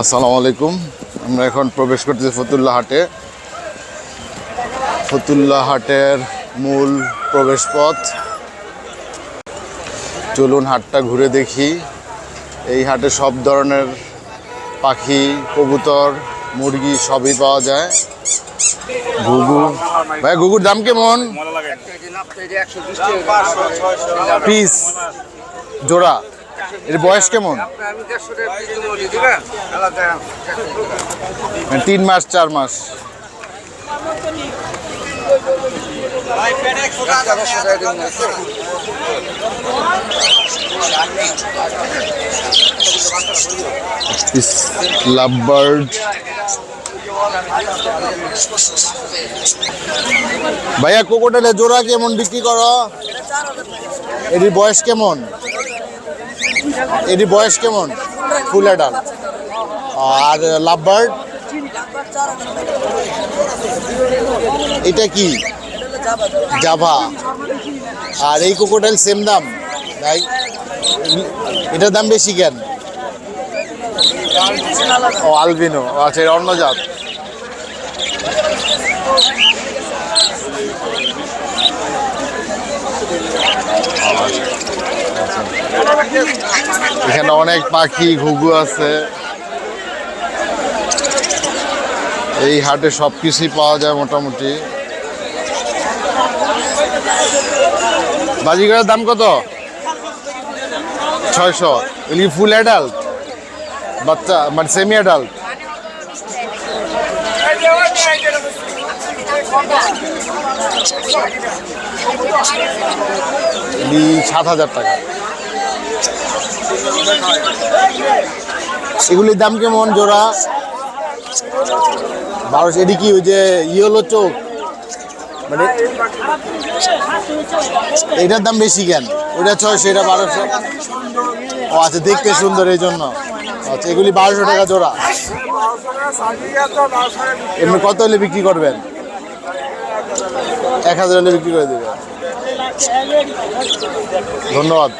আসসালামু আলাইকুম। আমরা এখন প্রবেশ করতেছি ফতুল্লা হাটে। ফতুল্লা হাটের মূল প্রবেশ পথ চলুন হাটটা ঘুরে দেখি। এই হাটে সব ধরনের পাখি কবুতর মুরগি সবই পাওয়া যায়। ঘুঘু। ভাই ঘুঘুর দাম কেমন? পিস জোড়া। এর বয়স কেমন? মানে তিন মাস, চার মাস। লাভ বার্ড ভাইয়া কোকোটেলের জোড়া কেমন বিক্রি করো? এটির বয়স কেমন? এটির বয়স কেমন? ফুল ডাল আর লাভ বার্ড এটা কি? জাভা। আর এই কোকোটাইল সেম দাম? তাই এটার দাম বেশি কেন? ও আলবিনো আচ্ছা এটা অন্য জাত। এখানে অনেক পাখি, ঘুঘু আছে। এই হাটে সব কিছুই পাওয়া যায় মোটামুটি। বাজিগারের দাম কত? ছয়শো। এগুলি ফুল অ্যাডাল্ট বাচ্চা মানে সেমি অ্যাডাল্ট সাত হাজার টাকা। এগুলির দাম কেমন জোড়া? বারোশো, এটি কি ওই যে ইয়েলো চোখ? মানে এটার দাম বেশি কেন? ওটা ছয়শো, এটা বারোশো। ও আচ্ছা দেখতে সুন্দর এই জন্য। আচ্ছা এগুলি বারোশো টাকা জোড়া। এমনি কত হলে বিক্রি করবেন? এক হাজার হলে বিক্রি করে দেবেন ধন্যবাদ।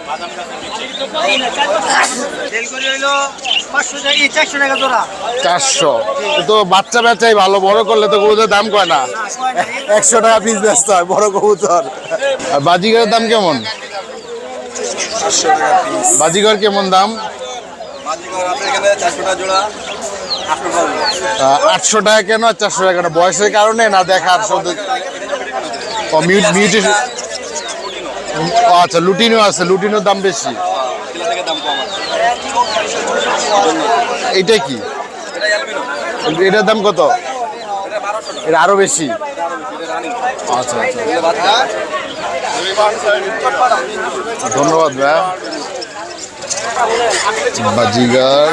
চারশো। তো বাচ্চা বেচাই ভালো, বড় করলে তো দাম কয় না? একশো টাকা পিস ব্যস্ত হয়, বড় আর দাম কেমন? কেমন দাম? আটশো টাকা কেন চারশো টাকা কেন? বয়সের কারণে না দেখার আচ্ছা লুটিনও আছে লুটিনোর দাম বেশি। এইটা কি? এটার দাম কত? এটা আরও বেশি। আচ্ছা আচ্ছা। ধন্যবাদ বাজিগার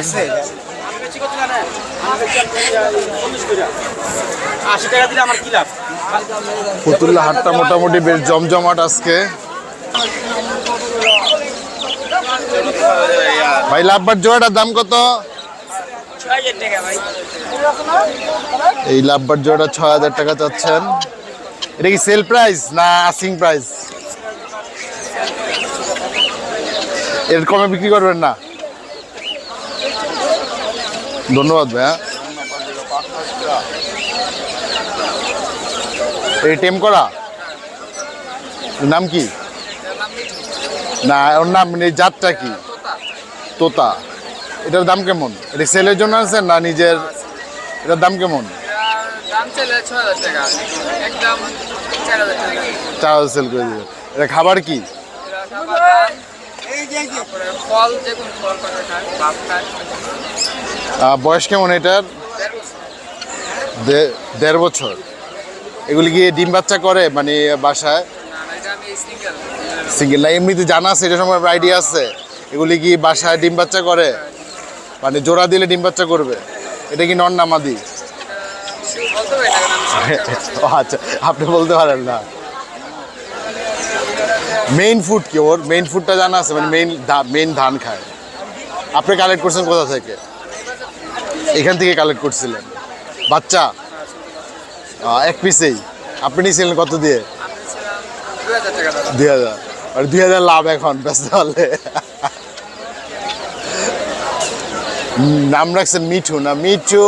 পুতুল্লা হাটটা মোটামুটি বেশ জমজমাট আজকে। ভাই, লাভবার জোড়াটার দাম কত? এই লাভবার জোড়াটা ছয় হাজার টাকা চাচ্ছেন। এটা কি সেল প্রাইস না আসিং প্রাইস এর কমে বিক্রি করবেন না? ধন্যবাদ ভাইয়া। এই টেম করা? নাম কি? না ওর নাম মানে জাতটা কি? তোতা। এটার দাম কেমন? এটা সেলের জন্য আছে না নিজের? এটার দাম কেমন? চার হাজার সেল করে দিবে। এটা খাবার কি? বয়স কেমন এটার? দেড় বছর। দে- দেড় বছর। এগুলি কি ডিম বাচ্চা করে মানে বাসায়? সিঙ্গেল না, এমনিতে জানা আছে, এটা সময় আইডিয়া আছে। এগুলি কি বাসায় ডিম বাচ্চা করে? মানে জোড়া দিলে ডিম বাচ্চা করবে? এটা কি নন নামাদি আচ্ছা আপনি বলতে পারেন না। মেইন ফুড কি ওর? মেইন ফুডটা জানা আছে মানে মেইন মেইন ধান খায়। আপনি কালেক্ট করছেন কোথা থেকে? এখান থেকে কালেক্ট করছিলেন। বাচ্চা? এক পিসেই আপনি নিয়েছিলেন কত দিয়ে? দুই হাজার আর দুই হাজার লাভ এখন ব্যস্ত হলে। নাম রাখছেন মিঠু। না মিঠু।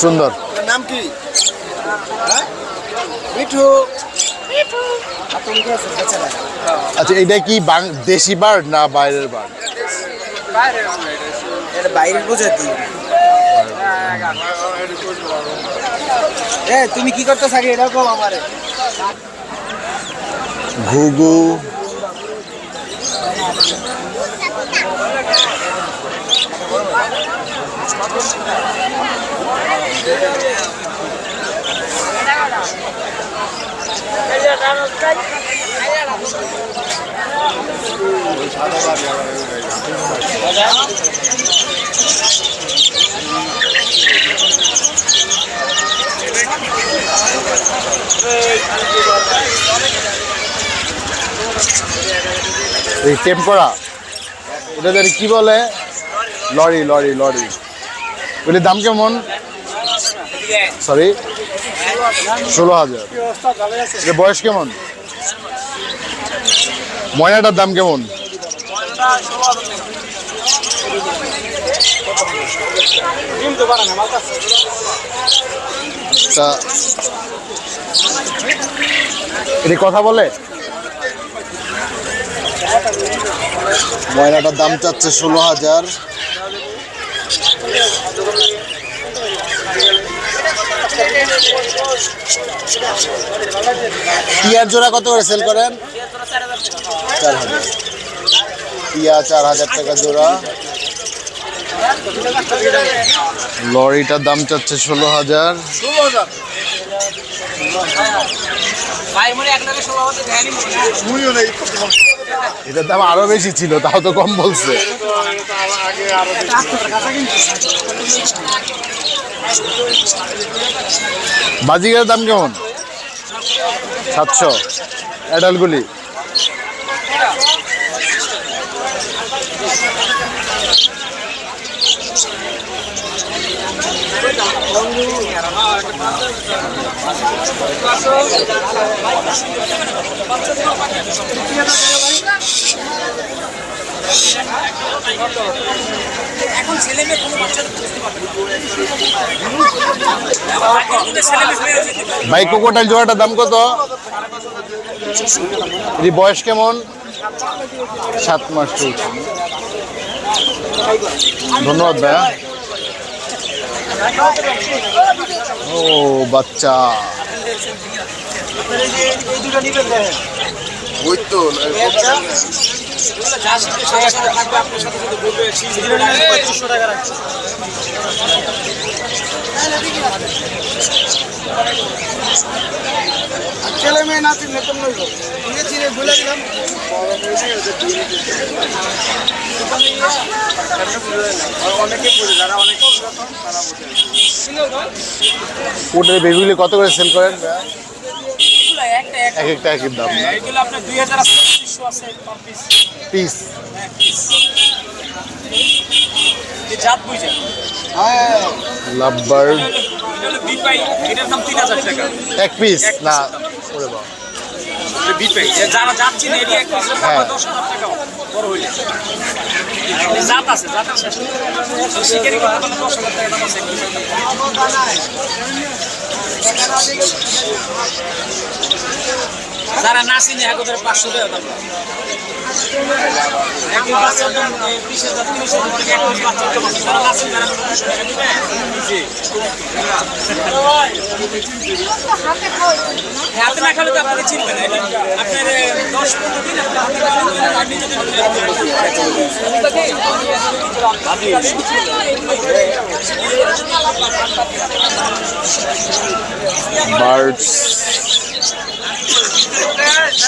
সুন্দর। নাম কি? হ্যাঁ? মিঠু। আচ্ছা এটা কি দেশি বার্ড না বাইরের বার্ড? এটা বাইরের প্রজাতি তুমি কি করতে থাকি এরকম আমারে। ঘুঘু। এই টেম্পোরা। এটা জানি কি বলে? Lorry lorry lorry. বলি দাম কেমন? সরি ষোলো হাজার। এটা বয়স কেমন? ময়নাটার দাম কেমন? তা এটা কথা বলে? ময়নাটার দাম চাচ্ছে ষোলো হাজার। টিয়ার জোড়া কত করে সেল করেন? চার হাজার। টিয়া চার হাজার টাকা জোড়া। লরিটার দাম চাচ্ছে ষোলো হাজার। এটার দাম আরও বেশি ছিল, তাও তো কম বলছে। বাজিগার দাম কেমন? সাতশো। অ্যাডালগুলি এখন ছেলে মেয়ে কোনো। ভাই কোকোটাল জোড়াটার দাম কত? এটি বয়স কেমন? সাত মাস ধন্যবাদ ভাইয়া ও বাচ্চা। ওই তো ছেলে মেয়ে না চিনলে তো নইব। চিনে চিনে ভুলে গেলাম। অনেকে বলে যারা অনেক কোটের বেবিগুলি কত করে সেল করেন? এক এক একটা একের দাম পার পিস পিস যে জাত বুঝে। লাভ বার্ড এটা হলো বিপাই এটার দাম তিন হাজার টাকা। এক পিস না ওরে বাবা। এটা বিপাই এ যারা জাত চিনে এটি এক পিস হ্যাঁ। দশ হাজার টাকা বড় হইলে। জাত আছে জাত আছে। শিকারি কথা বলে দশ হাজার টাকা দাম আছে। এক পিসের। যারা না চিনে এক ওদের পাঁচশো টাকা দাম। এক বাচ্চার দাম এই বিশ হাজার তিরিশ হাজার এক বাচ্চার দাম যারা না চিনে তারা দুশো টাকা দিবে। জি। হাতে না খেলে তো আপনাকে চিনবে না আপনার দশ পনেরো দিন আপনি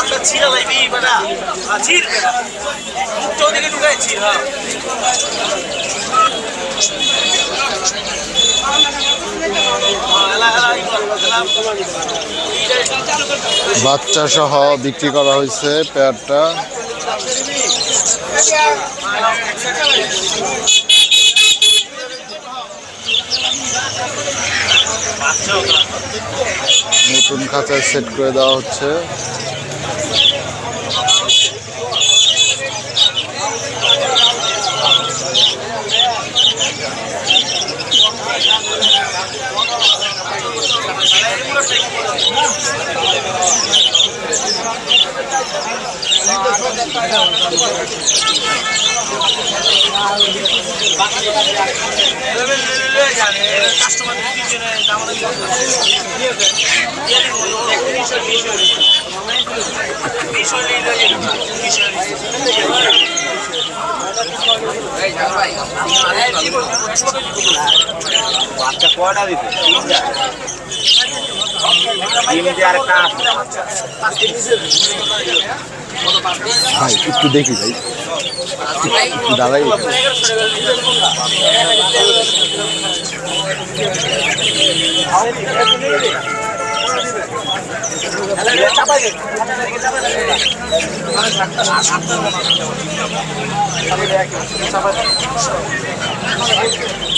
আমরা ছিড়া লাইবি বেটা ছিড় বেটা। মুখটা ওদিকে ঢুকাই ছিড় হ্যাঁ বাচ্চা সহ বিক্রি করা হয়েছে পেয়ারটা। নতুন খাঁচায় সেট করে দেওয়া হচ্ছে। বাচ্চা কয়টা দিতে ভাই একটু দেখি ভাই। একটু দাঁড়াই